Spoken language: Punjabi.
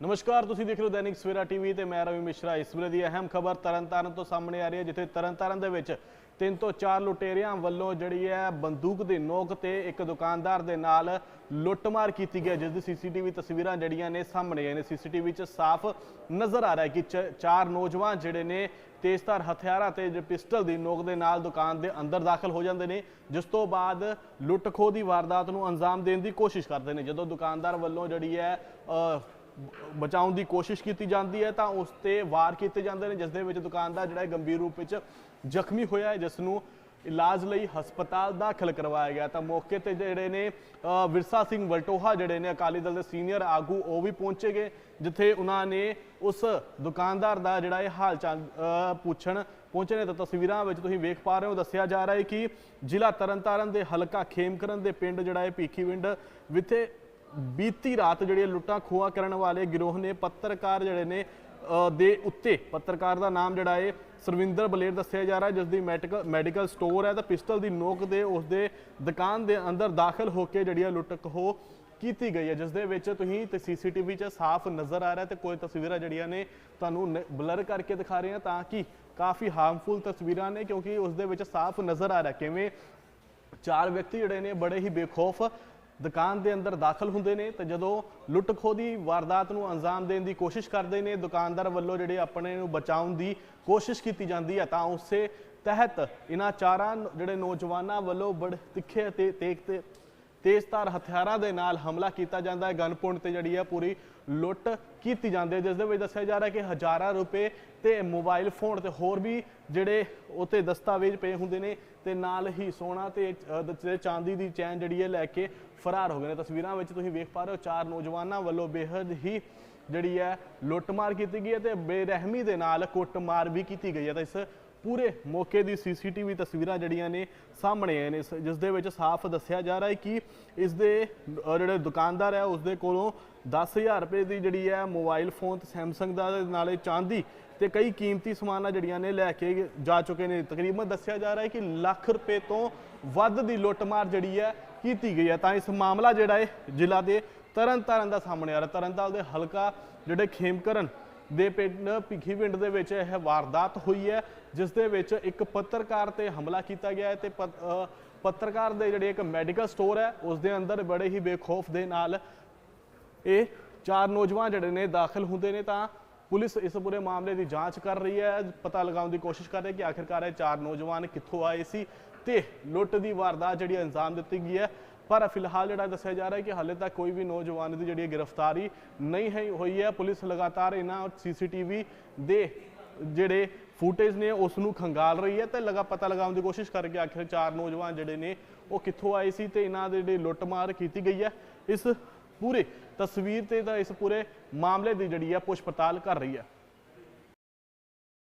ਨਮਸਕਾਰ ਤੁਸੀਂ ਦੇਖ ਰਹੇ ਹੋ ਦੈਨਿਕ ਸਵੇਰਾ ਟੀਵੀ ਤੇ ਮੈਂ ਰਵੀ ਮਿਸ਼ਰਾ। ਇਸ ਵੇਲੇ ਦੀ ਅਹਿਮ ਖਬਰ ਤਰਨਤਾਰਨ ਤੋਂ ਸਾਹਮਣੇ ਆ ਰਹੀ ਹੈ ਜਿੱਥੇ ਤਰਨਤਾਰਨ ਦੇ ਵਿੱਚ ਤਿੰਨ ਤੋਂ ਚਾਰ ਲੁਟੇਰਿਆਂ ਵੱਲੋਂ ਜਿਹੜੀ ਹੈ ਬੰਦੂਕ ਦੇ ਨੋਕ ਤੇ ਇੱਕ ਦੁਕਾਨਦਾਰ ਦੇ ਨਾਲ ਲੁੱਟਮਾਰ ਕੀਤੀ ਗਈ ਹੈ, ਜਿਸ ਦੀ ਸੀਸੀਟੀਵੀ ਤਸਵੀਰਾਂ ਜਿਹੜੀਆਂ ਨੇ ਸਾਹਮਣੇ ਆਈਆਂ ਨੇ। ਸੀਸੀਟੀਵੀ 'ਚ ਸਾਫ਼ ਨਜ਼ਰ ਆ ਰਿਹਾ ਹੈ ਕਿ ਚਾਰ ਨੌਜਵਾਨ ਜਿਹੜੇ ਨੇ ਤੇਜ਼ਧਾਰ ਹਥਿਆਰਾਂ ਤੇ ਪਿਸਟਲ ਦੀ ਨੋਕ ਦੇ ਨਾਲ ਦੁਕਾਨ ਦੇ ਅੰਦਰ ਦਾਖਲ ਹੋ ਜਾਂਦੇ ਨੇ ਜਿਸ ਤੋਂ ਬਾਅਦ ਲੁੱਟ ਖੋਹ ਦੀ ਵਾਰਦਾਤ ਨੂੰ ਅੰਜਾਮ ਦੇਣ ਦੀ ਕੋਸ਼ਿਸ਼ ਕਰਦੇ ਨੇ। ਜਦੋਂ ਦੁਕਾਨਦਾਰ ਵੱਲੋਂ ਜਿਹੜੀ ਹੈ ਬਚਾਉਣ ਦੀ ਕੋਸ਼ਿਸ਼ ਕੀਤੀ ਜਾਂਦੀ ਹੈ ਤਾਂ ਉਸ ਤੇ ਵਾਰ ਕੀਤੇ ਜਾਂਦੇ ਨੇ, ਜਿਸ ਦੇ ਵਿੱਚ ਦੁਕਾਨਦਾਰ ਜਿਹੜਾ ਗੰਭੀਰ ਰੂਪ ਵਿੱਚ ਜ਼ਖਮੀ ਹੋਇਆ ਹੈ, ਜਿਸ ਨੂੰ ਇਲਾਜ ਲਈ ਹਸਪਤਾਲ ਦਾਖਲ ਕਰਵਾਇਆ ਗਿਆ ਤਾਂ ਮੌਕੇ ਤੇ ਜਿਹੜੇ ਨੇ ਵਿਰਸਾ ਸਿੰਘ ਵਲਟੋਹਾ ਜਿਹੜੇ ਨੇ, ਅਕਾਲੀ ਦਲ ਦੇ ਸੀਨੀਅਰ ਆਗੂ, ਉਹ ਵੀ ਪਹੁੰਚੇ ਗਏ, ਜਿੱਥੇ ਉਹਨਾਂ ਨੇ ਉਸ ਦੁਕਾਨਦਾਰ ਦਾ ਜਿਹੜਾ ਇਹ ਹਾਲ ਚਾਲ ਪੁੱਛਣ ਪਹੁੰਚੇ ਨੇ। ਤਾਂ ਤਸਵੀਰਾਂ ਵਿੱਚ ਤੁਸੀਂ ਵੇਖ ਪਾ ਰਹੇ ਹੋ, ਦੱਸਿਆ ਜਾ ਰਿਹਾ ਹੈ ਕਿ ਜ਼ਿਲ੍ਹਾ ਤਰਨਤਾਰਨ ਦੇ ਹਲਕਾ ਖੇਮਕਰਨ ਦੇ ਪਿੰਡ ਜਿਹੜਾ ਹੈ ਭੀਖੀਵਿੰਡ ਵਿਖੇ ਬੀਤੀ ਰਾਤ ਜਿਹੜੇ ਲੁੱਟਾਂ ਖੋਆ ਕਰਨ ਵਾਲੇ ਗਿਰੋਹ ਨੇ ਪੱਤਰਕਾਰ ਜਿਹੜੇ ਨੇ ਦੇ ਉੱਤੇ, ਪੱਤਰਕਾਰ ਦਾ ਨਾਮ ਜਿਹੜਾ ਹੈ ਸਰਵਿੰਦਰ ਬਲੇਰ ਦੱਸਿਆ ਜਾ ਰਿਹਾ ਜਿਸ ਦੀ ਮੈਡੀਕਲ ਮੈਡੀਕਲ ਸਟੋਰ ਹੈ ਤਾਂ ਪਿਸਟਲ ਦੀ ਨੋਕ ਦੇ ਉਸ ਦੇ ਦੁਕਾਨ ਦੇ ਅੰਦਰ ਦਾਖਲ ਹੋ ਕੇ ਜਿਹੜੀ ਹੈ ਲੁੱਟ ਕੀਤੀ ਗਈ ਹੈ ਜਿਸ ਦੇ ਵਿੱਚ ਤੁਸੀਂ ਤੇ ਸੀਸੀਟੀਵੀ 'ਚ ਸਾਫ਼ ਨਜ਼ਰ ਆ ਰਿਹਾ ਤੇ ਕੋਈ ਤਸਵੀਰਾਂ ਜਿਹੜੀਆਂ ਨੇ ਤੁਹਾਨੂੰ ਬਲਰ ਕਰਕੇ ਦਿਖਾ ਰਹੇ ਹਾਂ ਤਾਂ ਕਿ ਕਾਫੀ ਹਾਰਮਫੁਲ ਤਸਵੀਰਾਂ ਨੇ ਕਿਉਂਕਿ ਉਸ ਦੇ ਵਿੱਚ ਸਾਫ਼ ਨਜ਼ਰ ਆ ਰਿਹਾ, ਕਿਵੇਂ ਚਾਰ ਵਿਅਕਤੀ ਜਿਹੜੇ ਨੇ ਬੜੇ ਹੀ ਬੇਖੌਫ ਦੁਕਾਨ ਦੇ ਅੰਦਰ ਦਾਖਲ ਹੁੰਦੇ ਨੇ ਤੇ ਜਦੋਂ ਲੁੱਟ ਖੋਹ ਦੀ ਵਾਰਦਾਤ ਨੂੰ ਅੰਜਾਮ ਦੇਣ ਦੀ ਕੋਸ਼ਿਸ਼ ਕਰਦੇ ਨੇ, ਦੁਕਾਨਦਾਰ ਵੱਲੋਂ ਜਿਹੜੇ ਆਪਣੇ ਨੂੰ ਬਚਾਉਣ ਦੀ ਕੋਸ਼ਿਸ਼ ਕੀਤੀ ਜਾਂਦੀ ਹੈ, ਤਾਂ ਉਸੇ ਤਹਿਤ ਇਹਨਾਂ ਚਾਰਾਂ ਜਿਹੜੇ ਨੌਜਵਾਨਾਂ ਵੱਲੋਂ ਬੜੇ ਤਿੱਖੇ ਅਤੇ ਤੇਜ਼ ਤੇਜ਼ਧਾਰ ਹਥਿਆਰਾਂ ਦੇ ਨਾਲ ਹਮਲਾ ਕੀਤਾ ਜਾਂਦਾ ਹੈ। ਗਨ ਪੁਆਇੰਟ ਤੇ ਜਿਹੜੀ ਹੈ ਪੂਰੀ ਲੁੱਟ ਕੀਤੀ ਜਾਂਦੀ ਹੈ, ਜਿਸ ਦੇ ਵਿੱਚ ਦੱਸਿਆ ਜਾ ਰਿਹਾ ਕਿ ਹਜ਼ਾਰਾਂ ਰੁਪਏ ਤੇ ਮੋਬਾਈਲ ਫੋਨ ਤੇ ਹੋਰ ਵੀ ਜਿਹੜੇ ਉਤੇ ਦਸਤਾਵੇਜ਼ ਪਏ ਹੁੰਦੇ ਨੇ ਤੇ ਨਾਲ ਹੀ ਸੋਨਾ ਤੇ ਚਾਂਦੀ ਦੀ ਚੈਨ ਜਿਹੜੀ ਹੈ ਲੈ ਕੇ ਫਰਾਰ ਹੋ ਗਏ ਨੇ। ਤਸਵੀਰਾਂ ਵਿੱਚ ਤੁਸੀਂ ਵੇਖ ਪਾ ਰਹੇ ਹੋ, ਚਾਰ ਨੌਜਵਾਨਾਂ ਵੱਲੋਂ ਬੇहद ਹੀ ਜਿਹੜੀ ਹੈ ਲੁੱਟਮਾਰ ਕੀਤੀ ਗਈ ਹੈ ਤੇ ਬੇਰਹਿਮੀ ਦੇ ਨਾਲ ਕੁੱਟਮਾਰ ਵੀ ਕੀਤੀ ਗਈ ਹੈ। ਤਾਂ ਇਸ ਪੂਰੇ ਮੌਕੇ ਦੀ ਸੀਸੀਟੀਵੀ ਤਸਵੀਰਾਂ ਜਿਹੜੀਆਂ ਨੇ ਸਾਹਮਣੇ ਆਏ ਨੇ, ਇਸ- ਜਿਸ ਦੇ ਵਿੱਚ ਸਾਫ਼ ਦੱਸਿਆ ਜਾ ਰਿਹਾ ਹੈ ਕਿ ਇਸ ਦੇ ਜਿਹੜੇ ਦੁਕਾਨਦਾਰ ਹੈ, ਉਸ ਦੇ ਕੋਲੋਂ 10000 ਰੁਪਏ ਦੀ ਜਿਹੜੀ ਹੈ ਮੋਬਾਈਲ ਫੋਨ ਤੇ ਸੈਮਸੰਗ ਦਾ ਨਾਲੇ ਚਾਂਦੀ ਤੇ ਕਈ ਕੀਮਤੀ ਸਮਾਨਾਂ ਜਿਹੜੀਆਂ ਨੇ ਲੈ ਕੇ ਜਾ ਚੁੱਕੇ ਨੇ। ਤਕਰੀਬਨ ਦੱਸਿਆ ਜਾ ਰਿਹਾ ਹੈ ਕਿ ਲੱਖ ਰੁਪਏ ਤੋਂ ਵੱਧ ਦੀ ਲੁੱਟਮਾਰ ਜਿਹੜੀ ਹੈ ਕੀਤੀ ਗਈ ਹੈ। ਤਾਂ ਇਸ ਮਾਮਲਾ ਜਿਹੜਾ ਹੈ ਜ਼ਿਲ੍ਹਾ ਦੇ ਤਰਨਤਾਰਨ ਦਾ ਸਾਹਮਣੇ ਆ ਰਿਹਾ ਤਰਨਤਾਰਨ ਦੇ ਹਲਕਾ ਜਿਹੜੇ ਖੇਮਕਰਨ ਦੇ ਪਿੰਡ, ਭਿੱਖੀ ਪਿੰਡ ਦੇ ਵਿੱਚ ਇਹ ਵਾਰਦਾਤ ਹੋਈ ਹੈ, ਜਿਸ ਦੇ ਵਿੱਚ ਇੱਕ ਪੱਤਰਕਾਰ ਤੇ ਹਮਲਾ ਕੀਤਾ ਗਿਆ ਹੈ ਤੇ ਪੱਤਰਕਾਰ ਦੇ ਜਿਹੜੇ ਇੱਕ ਮੈਡੀਕਲ ਸਟੋਰ ਹੈ, ਉਸ ਦੇ ਅੰਦਰ ਬੜੇ ਹੀ ਬੇਖੌਫ ਦੇ ਨਾਲ ਇਹ ਚਾਰ ਨੌਜਵਾਨ ਜਿਹੜੇ ਨੇ ਦਾਖਲ ਹੁੰਦੇ ਨੇ ਤਾਂ ਪੁਲਿਸ ਇਸ ਪੂਰੇ ਮਾਮਲੇ ਦੀ ਜਾਂਚ ਕਰ ਰਹੀ ਹੈ, ਪਤਾ ਲਗਾਉਣ ਦੀ ਕੋਸ਼ਿਸ਼ ਕਰ ਰਹੀ ਹੈ ਕਿ ਆਖਿਰਕਾਰ ਇਹ ਚਾਰ ਨੌਜਵਾਨ ਕਿੱਥੋਂ ਆਏ ਸੀ ਤੇ ਲੁੱਟ ਦੀ ਵਾਰਦਾਤ ਜਿਹੜੀ ਅੰਜਾਮ ਦਿੱਤੀ ਗਈ ਹੈ ਪਰ ਫਿਲਹਾਲ ਜਿਹੜਾ ਦੱਸਿਆ ਜਾ ਰਿਹਾ ਹੈ ਕਿ ਹਾਲੇ ਤੱਕ ਕੋਈ ਵੀ ਨੌਜਵਾਨ ਦੀ ਜਿਹੜੀ ਹੈ ਗ੍ਰਿਫਤਾਰੀ ਨਹੀਂ ਹੈ, ਹੋਈ ਹੈ। ਪੁਲਿਸ ਲਗਾਤਾਰ ਇਹਨਾਂ ਸੀਸੀਟੀਵੀ ਦੇ ਜਿਹੜੇ ਫੁਟੇਜ ਨੇ ਉਸ ਨੂੰ ਖੰਗਾਲ ਰਹੀ ਹੈ ਤੇ ਲਗਾ ਪਤਾ ਲਗਾਉਣ ਦੀ ਕੋਸ਼ਿਸ਼ ਕਰ ਕੇ ਆਖਿਰ ਚਾਰ ਨੌਜਵਾਨ ਜਿਹੜੇ ਨੇ, ਉਹ ਕਿੱਥੋਂ ਆਏ ਸੀ ਤੇ ਇਹਨਾਂ ਦੇ ਜਿਹੜੇ ਲੁੱਟਮਾਰ ਕੀਤੀ ਗਈ ਹੈ। ਇਸ ਪੂਰੇ ਤਸਵੀਰ ਤੇ ਤਾਂ ਇਸ ਪੂਰੇ ਮਾਮਲੇ ਦੀ ਜਿਹੜੀ ਹੈ ਪੁੱਛ ਪੜਤਾਲ ਕਰ ਰਹੀ ਹੈ।